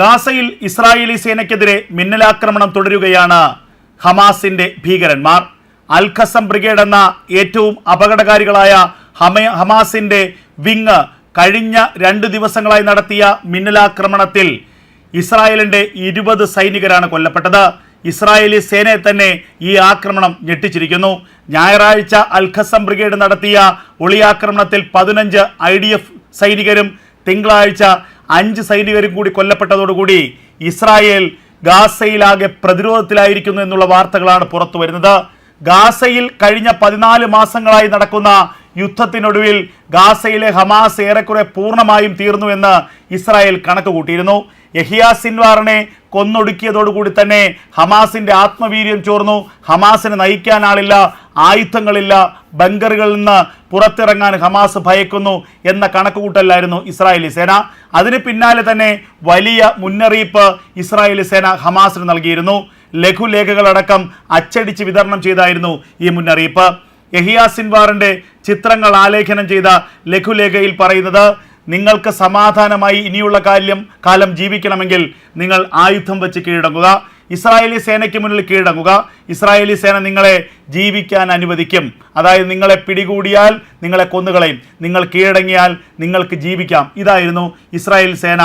ഗാസയിൽ ഇസ്രായേലി സേനയ്ക്കെതിരെ മിന്നലാക്രമണം തുടരുകയാണ് ഹമാസിന്റെ ഭീകരന്മാർ. അൽ ഖസം ബ്രിഗേഡ് എന്ന ഏറ്റവും അപകടകാരികളായ ഹമ ഹമാസിന്റെ വിങ് കഴിഞ്ഞ രണ്ട് ദിവസങ്ങളായി നടത്തിയ മിന്നലാക്രമണത്തിൽ ഇസ്രായേലിന്റെ ഇരുപത് സൈനികരാണ് കൊല്ലപ്പെട്ടത്. ഇസ്രായേലി സേനയെ തന്നെ ഈ ആക്രമണം ഞെട്ടിച്ചിരിക്കുന്നു. ഞായറാഴ്ച അൽ ഖസം ബ്രിഗേഡ് നടത്തിയ ഒളിയാക്രമണത്തിൽ പതിനഞ്ച് ഐ ഡി എഫ് സൈനികരും തിങ്കളാഴ്ച അഞ്ച് സൈനികരും കൂടി കൊല്ലപ്പെട്ടതോടുകൂടി ഇസ്രായേൽ ഗാസയിലാകെ പ്രതിരോധത്തിലായിരിക്കുന്നു എന്നുള്ള വാർത്തകളാണ് പുറത്തു വരുന്നത് ഗാസയിൽ കഴിഞ്ഞ പതിനാല് മാസങ്ങളായി നടക്കുന്ന യുദ്ധത്തിനൊടുവിൽ ഗാസയിലെ ഹമാസ് ഏറെക്കുറെ പൂർണമായും തീർന്നു എന്ന് ഇസ്രായേൽ കണക്ക് കൂട്ടിയിരുന്നു യഹിയ സിൻവാറിനെ കൊന്നൊടുക്കിയതോടുകൂടി തന്നെ ഹമാസിന്റെ ആത്മവീര്യം ചോർന്നു. ഹമാസിനെ നയിക്കാൻ ആളില്ല ആയുധങ്ങളില്ല ബങ്കറുകളിൽ നിന്ന് പുറത്തിറങ്ങാൻ ഹമാസ് ഭയക്കുന്നു എന്ന കണക്കുകൂട്ടലായിരുന്നു ഇസ്രായേലി സേന. അതിന് പിന്നാലെ തന്നെ വലിയ മുന്നറിയിപ്പ് ഇസ്രായേലി സേന ഹമാസിന് നൽകിയിരുന്നു. ലഘുലേഖകളടക്കം അച്ചടിച്ച് വിതരണം ചെയ്തായിരുന്നു ഈ മുന്നറിയിപ്പ്. യഹിയ സിൻവാറിന്റെ ചിത്രങ്ങൾ ആലേഖനം ചെയ്ത ലഘുലേഖയിൽ പറയുന്നത് നിങ്ങൾക്ക് സമാധാനമായി ഇനിയുള്ള കാര്യം കാലം ജീവിക്കണമെങ്കിൽ നിങ്ങൾ ആയുധം വെച്ച് കീഴടങ്ങുക. ഇസ്രായേലി സേനയ്ക്ക് മുന്നിൽ കീഴടങ്ങുക. ഇസ്രായേലി സേന നിങ്ങളെ ജീവിക്കാൻ അനുവദിക്കും. അതായത് നിങ്ങളെ പിടികൂടിയാൽ നിങ്ങളെ കൊന്നുകളയും. നിങ്ങൾ കീഴടങ്ങിയാൽ നിങ്ങൾക്ക് ജീവിക്കാം. ഇതായിരുന്നു ഇസ്രായേൽ സേന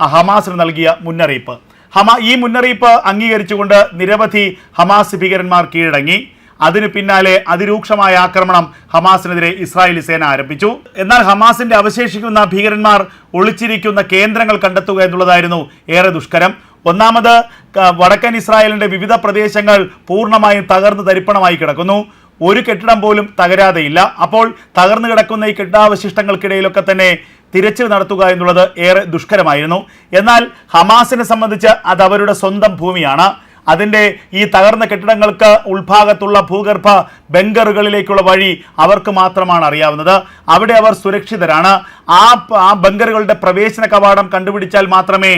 ഹമാസിന് നൽകിയ മുന്നറിയിപ്പ്. ഹമാ ഈ മുന്നറിയിപ്പ് അംഗീകരിച്ചുകൊണ്ട് നിരവധി ഹമാസ് ഭീകരന്മാർ കീഴടങ്ങി. അതിന് പിന്നാലെ അതിരൂക്ഷമായ ആക്രമണം ഹമാസിനെതിരെ ഇസ്രായേലി സേന ആരംഭിച്ചു. എന്നാൽ ഹമാസിന്റെ അവശേഷിക്കുന്ന ഭീകരന്മാർ ഒളിച്ചിരിക്കുന്ന കേന്ദ്രങ്ങൾ കണ്ടെത്തുക എന്നുള്ളതായിരുന്നു ഏറെ ദുഷ്കരം. ഒന്നാമത് വടക്കൻ ഇസ്രായേലിന്റെ വിവിധ പ്രദേശങ്ങൾ പൂർണമായും തകർന്നു തരിപ്പണമായി കിടക്കുന്നു. ഒരു കെട്ടിടം പോലും തകരാതെയില്ല. അപ്പോൾ തകർന്നു കിടക്കുന്ന ഈ കെട്ടിടാവശിഷ്ടങ്ങൾക്കിടയിലൊക്കെ തന്നെ തിരച്ചിൽ നടത്തുക എന്നുള്ളത് ഏറെ ദുഷ്കരമായിരുന്നു. എന്നാൽ ഹമാസിനെ സംബന്ധിച്ച് അത് അവരുടെ സ്വന്തം ഭൂമിയാണ്. അതിന്റെ ഈ തകർന്ന കെട്ടിടങ്ങൾക്ക് ഉൾഭാഗത്തുള്ള ഭൂഗർഭ ബങ്കറുകളിലേക്കുള്ള വഴി അവർക്ക് മാത്രമാണ് അറിയാവുന്നത്. അവിടെ അവർ സുരക്ഷിതരാണ്. ആ ആ ബങ്കറുകളുടെ പ്രവേശന കവാടം കണ്ടുപിടിച്ചാൽ മാത്രമേ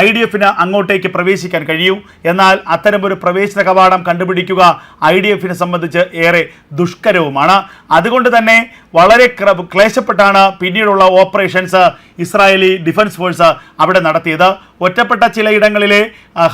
ഐ ഡി എഫിന് അങ്ങോട്ടേക്ക് പ്രവേശിക്കാൻ കഴിയൂ. എന്നാൽ അത്തരമൊരു പ്രവേശന കവാടം കണ്ടുപിടിക്കുക ഐ ഡി എഫിനെ സംബന്ധിച്ച് ഏറെ ദുഷ്കരവുമാണ്. അതുകൊണ്ട് തന്നെ വളരെ ക്ലേശപ്പെട്ടാണ് പിന്നീടുള്ള ഓപ്പറേഷൻസ് ഇസ്രായേലി ഡിഫൻസ് ഫോഴ്സ് അവിടെ നടത്തിയത്. ഒറ്റപ്പെട്ട ചിലയിടങ്ങളിലെ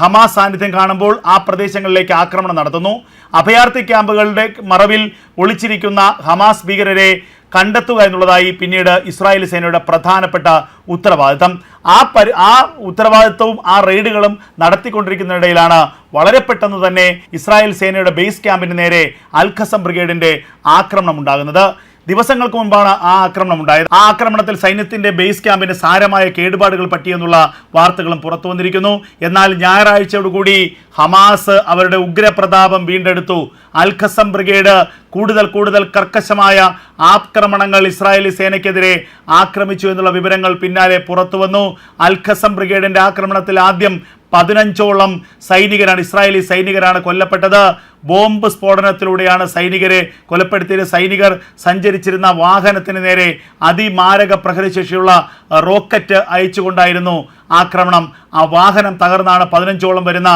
ഹമാസ് സാന്നിധ്യം കാണുമ്പോൾ ആ പ്രദേശങ്ങളിലേക്ക് ആക്രമണം നടത്തുന്നു. അഭയാർത്ഥി ക്യാമ്പുകളുടെ മറവിൽ ഒളിച്ചിരിക്കുന്ന ഹമാസ് ഭീകരരെ കണ്ടെത്തുക എന്നുള്ളതായി പിന്നീട് ഇസ്രായേൽ സേനയുടെ പ്രധാനപ്പെട്ട ഉത്തരവാദിത്തം. ആ പരി ആ ഉത്തരവാദിത്തവും ആ റെയ്ഡുകളും നടത്തിക്കൊണ്ടിരിക്കുന്നതിനിടയിലാണ് വളരെ പെട്ടെന്ന് തന്നെ ഇസ്രായേൽ സേനയുടെ ബേസ് ക്യാമ്പിന് നേരെ അൽഖസം ബ്രിഗേഡിന്റെ ആക്രമണം ഉണ്ടാകുന്നത്. ദിവസങ്ങൾക്ക് മുമ്പാണ് ആ ആക്രമണം ഉണ്ടായത്. ആ ആക്രമണത്തിൽ സൈന്യത്തിന്റെ ബേസ് ക്യാമ്പിന് സാരമായ കേടുപാടുകൾ പറ്റിയെന്നുള്ള വാർത്തകളും പുറത്തു വന്നിരിക്കുന്നു. എന്നാൽ ഞായറാഴ്ചയോടുകൂടി ഹമാസ് അവരുടെ ഉഗ്രപ്രതാപം വീണ്ടെടുത്തു. അൽഖസം ബ്രിഗേഡ് കൂടുതൽ കൂടുതൽ കർക്കശമായ ആക്രമണങ്ങൾ ഇസ്രായേലി സേനയ്ക്കെതിരെ ആക്രമിച്ചു എന്നുള്ള വിവരങ്ങൾ പിന്നാലെ പുറത്തു വന്നു. അൽഖസം ബ്രിഗേഡിന്റെ ആക്രമണത്തിൽ ആദ്യം പതിനഞ്ചോളം സൈനികരാണ് ഇസ്രായേലി സൈനികരാണ് കൊല്ലപ്പെട്ടത്. ബോംബ് സ്ഫോടനത്തിലൂടെയാണ് സൈനികരെ കൊലപ്പെടുത്തിയത്. സൈനികർ സഞ്ചരിച്ചിരുന്ന വാഹനത്തിന് നേരെ അതിമാരക പ്രഹരശേഷിയുള്ള റോക്കറ്റ് അയച്ചുകൊണ്ടായിരുന്നു ആക്രമണം. ആ വാഹനം തകർന്നാണ് പതിനഞ്ചോളം വരുന്ന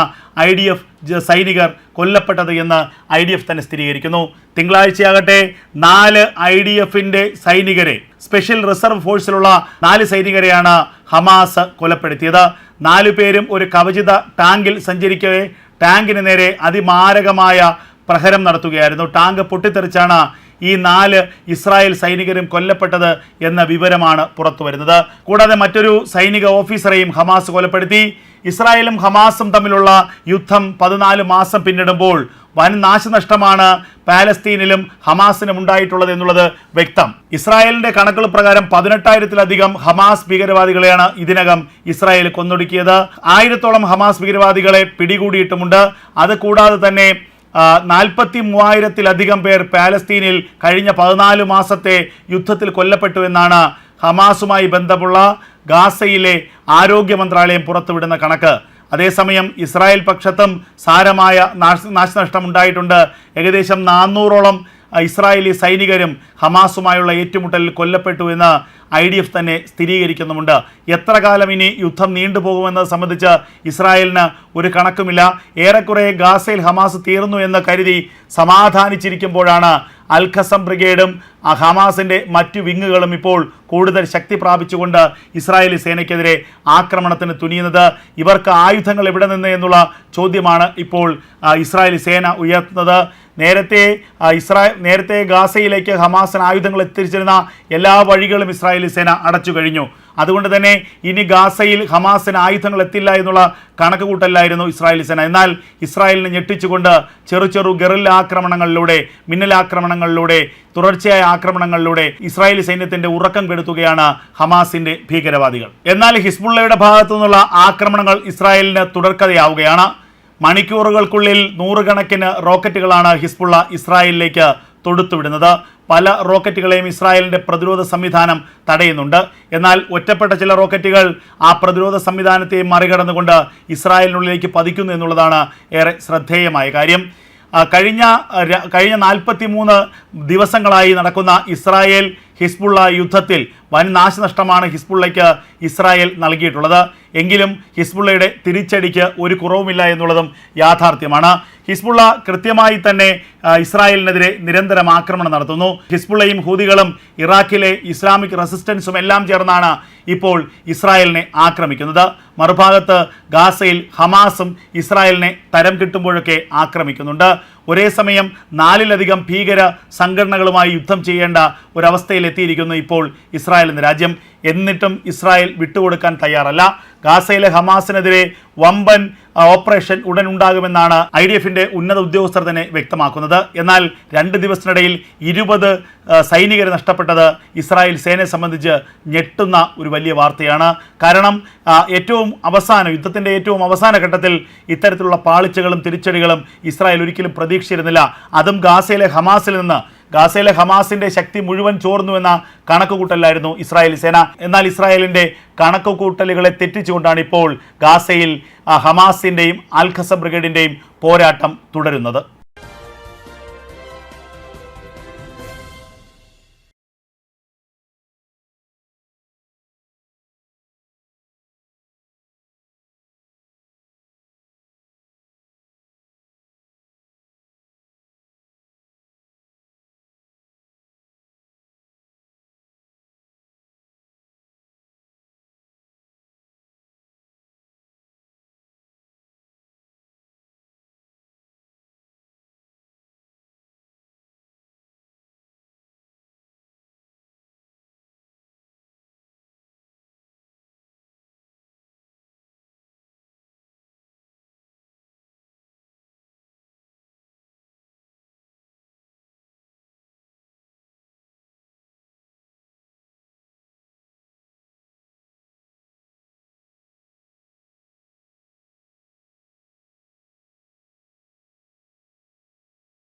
ഐ ഡി എഫ് സൈനികർ കൊല്ലപ്പെട്ടത് എന്ന് ഐ ഡി എഫ് തന്നെ സ്ഥിരീകരിക്കുന്നു. തിങ്കളാഴ്ചയാകട്ടെ നാല് ഐ ഡി എഫിന്റെ സൈനികരെ സ്പെഷ്യൽ റിസർവ് ഫോഴ്സിലുള്ള നാല് സൈനികരെയാണ് ഹമാസ് കൊലപ്പെടുത്തിയത്. നാലു പേരും ഒരു കവചിത ടാങ്കിൽ സഞ്ചരിക്കവേ ടാങ്കിന് നേരെ അതിമാരകമായ പ്രഹരം നടത്തുകയായിരുന്നു. ടാങ്ക് പൊട്ടിത്തെറിച്ചാണ് ഈ നാല് ഇസ്രായേൽ സൈനികരും കൊല്ലപ്പെട്ടത് എന്ന വിവരമാണ് പുറത്തു വരുന്നത് കൂടാതെ മറ്റൊരു സൈനിക ഓഫീസറെയും ഹമാസ് കൊലപ്പെടുത്തി. ഇസ്രായേലും ഹമാസും തമ്മിലുള്ള യുദ്ധം പതിനാല് മാസം പിന്നിടുമ്പോൾ വൻ നാശനഷ്ടമാണ് പാലസ്തീനിലും ഹമാസിനും ഉണ്ടായിട്ടുള്ളത് എന്നുള്ളത് വ്യക്തം. ഇസ്രായേലിന്റെ കണക്കുകൾ പ്രകാരം പതിനെട്ടായിരത്തിലധികം ഹമാസ് ഭീകരവാദികളെയാണ് ഇതിനകം ഇസ്രായേൽ കൊന്നൊടുക്കിയത്. ആയിരത്തോളം ഹമാസ് ഭീകരവാദികളെ പിടികൂടിയിട്ടുമുണ്ട്. അത് കൂടാതെ തന്നെ നാൽപ്പത്തി മൂവായിരത്തിലധികം പേർ പാലസ്തീനിൽ കഴിഞ്ഞ പതിനാല് മാസത്തെ യുദ്ധത്തിൽ കൊല്ലപ്പെട്ടു എന്നാണ് ഹമാസുമായി ബന്ധമുള്ള ഗാസയിലെ ആരോഗ്യ മന്ത്രാലയം പുറത്തുവിടുന്ന കണക്ക്. അതേസമയം ഇസ്രായേൽ പക്ഷത്തും സാരമായ നാശ നാശനഷ്ടം ഉണ്ടായിട്ടുണ്ട് ഏകദേശം നാനൂറോളം ഇസ്രായേലി സൈനികരും ഹമാസുമായുള്ള ഏറ്റുമുട്ടലിൽ കൊല്ലപ്പെട്ടു എന്ന് ഐ ഡി എഫ് തന്നെ സ്ഥിരീകരിക്കുന്നുമുണ്ട്. എത്ര കാലം ഇനി യുദ്ധം നീണ്ടുപോകുമെന്നത് സംബന്ധിച്ച് ഇസ്രായേലിന് ഒരു കണക്കുമില്ല. ഏറെക്കുറെ ഗാസയിൽ ഹമാസ് തീർന്നു എന്ന് കരുതി സമാധാനിച്ചിരിക്കുമ്പോഴാണ് അൽ ഖസം ബ്രിഗേഡും ഹമാസിന്റെ മറ്റു വിങ്ങുകളും ഇപ്പോൾ കൂടുതൽ ശക്തി പ്രാപിച്ചുകൊണ്ട് ഇസ്രായേലി സേനയ്ക്കെതിരെ ആക്രമണത്തിന് തുനിയുന്നത്. ഇവർക്ക് ആയുധങ്ങൾ എവിടെ നിന്ന് എന്നുള്ള ചോദ്യമാണ് ഇപ്പോൾ ഇസ്രായേലി സേന ഉയർത്തുന്നത്. നേരത്തെ ഇസ്രായ ഇസ്രായേൽ നേരത്തെ ഗാസയിലേക്ക് ഹമാസിന് ആയുധങ്ങൾ എത്തിച്ചിരുന്ന എല്ലാ വഴികളും ഇസ്രായേലി സേന അടച്ചു കഴിഞ്ഞു. അതുകൊണ്ട് തന്നെ ഇനി ഗാസയിൽ ഹമാസിന് ആയുധങ്ങൾ എത്തില്ല എന്നുള്ള കണക്കുകൂട്ടലായിരുന്നു ഇസ്രായേലി സേന. എന്നാൽ ഇസ്രായേലിനെ ഞെട്ടിച്ചുകൊണ്ട് ചെറു ചെറു ഗറില്ല ആക്രമണങ്ങളിലൂടെ മിന്നലാക്രമണങ്ങളിലൂടെ തുടർച്ചയായ ആക്രമണങ്ങളിലൂടെ ഇസ്രായേലി സൈന്യത്തിന്റെ ഉറക്കം കെടുത്തുകയാണ് ഹമാസിന്റെ ഭീകരവാദികൾ. എന്നാൽ ഹിസ്ബുള്ളയുടെ ഭാഗത്തു നിന്നുള്ള ആക്രമണങ്ങൾ ഇസ്രായേലിന് തുടർക്കഥയാവുകയാണ്. മണിക്കൂറുകൾക്കുള്ളിൽ നൂറുകണക്കിന് റോക്കറ്റുകളാണ് ഹിസ്ബുള്ള ഇസ്രായേലിലേക്ക് തൊടുത്തുവിടുന്നത്. പല റോക്കറ്റുകളെയും ഇസ്രായേലിന്റെ പ്രതിരോധ സംവിധാനം തടയുന്നുണ്ട്. എന്നാൽ ഒറ്റപ്പെട്ട ചില റോക്കറ്റുകൾ ആ പ്രതിരോധ സംവിധാനത്തെ മറികടന്നുകൊണ്ട് ഇസ്രായേലിനുള്ളിലേക്ക് പതിക്കുന്നു എന്നുള്ളതാണ് ഏറെ ശ്രദ്ധേയമായ കാര്യം. കഴിഞ്ഞ കഴിഞ്ഞ നാൽപ്പത്തി മൂന്ന് ദിവസങ്ങളായി നടക്കുന്ന ഇസ്രായേൽ ഹിസ്ബുള്ള യുദ്ധത്തിൽ വൻ നാശനഷ്ടമാണ് ഹിസ്ബുള്ളയ്ക്ക് ഇസ്രായേൽ നൽകിയിട്ടുള്ളത്. എങ്കിലും ഹിസ്ബുള്ളയുടെ തിരിച്ചടിക്ക് ഒരു കുറവുമില്ല എന്നുള്ളതും യാഥാർത്ഥ്യമാണ്. ഹിസ്ബുള്ള കൃത്യമായി തന്നെ ഇസ്രായേലിനെതിരെ നിരന്തരം ആക്രമണം നടത്തുന്നു. ഹിസ്ബുള്ളയും ഹൂതികളും ഇറാഖിലെ ഇസ്ലാമിക് റെസിസ്റ്റൻസും എല്ലാം ചേർന്നാണ് ഇപ്പോൾ ഇസ്രായേലിനെ ആക്രമിക്കുന്നത്. മറുഭാഗത്ത് ഗാസയിൽ ഹമാസും ഇസ്രായേലിനെ തരം കിട്ടുമ്പോഴൊക്കെ ആക്രമിക്കുന്നുണ്ട്. ഒരേ സമയം നാലിലധികം ഭീകര സംഘടനകളുമായി യുദ്ധം ചെയ്യേണ്ട ഒരവസ്ഥയിലെത്തിയിരിക്കുന്നു ഇപ്പോൾ ഇസ്രായേൽ എന്ന രാജ്യം. എന്നിട്ടും ഇസ്രായേൽ വിട്ടുകൊടുക്കാൻ തയ്യാറല്ല. ഗാസയിലെ ഹമാസിനെതിരെ വമ്പൻ ഓപ്പറേഷൻ ഉടൻ ഉണ്ടാകുമെന്നാണ് ഐ ഡി എഫിന്റെ ഉന്നത ഉദ്യോഗസ്ഥർ തന്നെ വ്യക്തമാക്കുന്നത്. എന്നാൽ രണ്ട് ദിവസത്തിനിടയിൽ ഇരുപത് സൈനികരെ നഷ്ടപ്പെട്ടത് ഇസ്രായേൽ സേനയെ സംബന്ധിച്ച് ഞെട്ടുന്ന ഒരു വലിയ വാർത്തയാണ്. കാരണം ഏറ്റവും അവസാന യുദ്ധത്തിന്റെ ഏറ്റവും അവസാന ഘട്ടത്തിൽ ഇത്തരത്തിലുള്ള പാളിച്ചകളും തിരിച്ചടികളും ഇസ്രായേൽ ഒരിക്കലും പ്രതീക്ഷിച്ചിരുന്നില്ല. അതും ഗാസയിലെ ഹമാസിൽ നിന്ന് ഗാസയിലെ ഹമാസിന്റെ ശക്തി മുഴുവൻ ചോർന്നുവെന്ന കണക്കുകൂട്ടലായിരുന്നു ഇസ്രായേൽ സേന. എന്നാൽ ഇസ്രായേലിന്റെ കണക്കുകൂട്ടലുകളെ തെറ്റിച്ചുകൊണ്ടാണ് ഇപ്പോൾ ഗാസയിൽ ഹമാസിന്റെയും അൽഖസ ബ്രിഗേഡിന്റെയും പോരാട്ടം തുടരുന്നത്.